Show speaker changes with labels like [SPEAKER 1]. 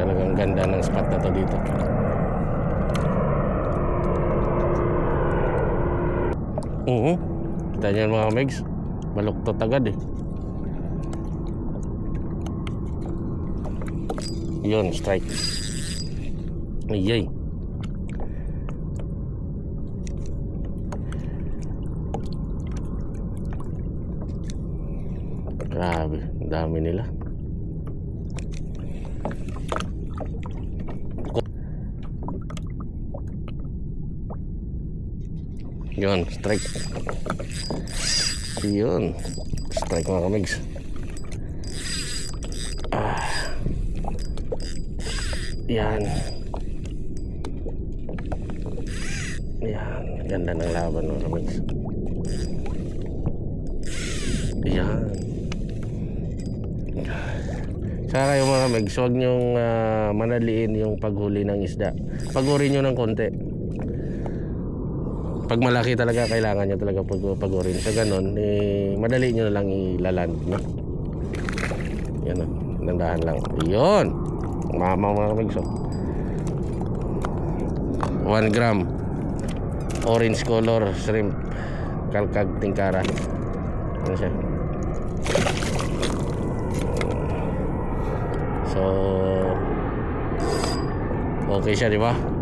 [SPEAKER 1] talagang ganda ng spot na to dito. Oo. Uh -huh. kita nyo mga megs? Baluktot agad eh. Yun strike. Ayay grabe dami nila. Yun, strike. Yun. Strike mga kamigs. Ah. Yan. Yan. Ganda ng laban mga kamigs. Yan. Saka kayo mga kamigs, huwag niyong ah, manaliin yung paghuli ng isda. Pagurin nyo ng konti pag malaki talaga kailangan nyo talaga pag pagurin sa ganun eh, madali nyo na lang ilaland no? yan o nandahan lang. Yun! Mama mga kamigso 1 gram. Orange color shrimp. Kalkag tingkara. Ano siya? So okay siya di ba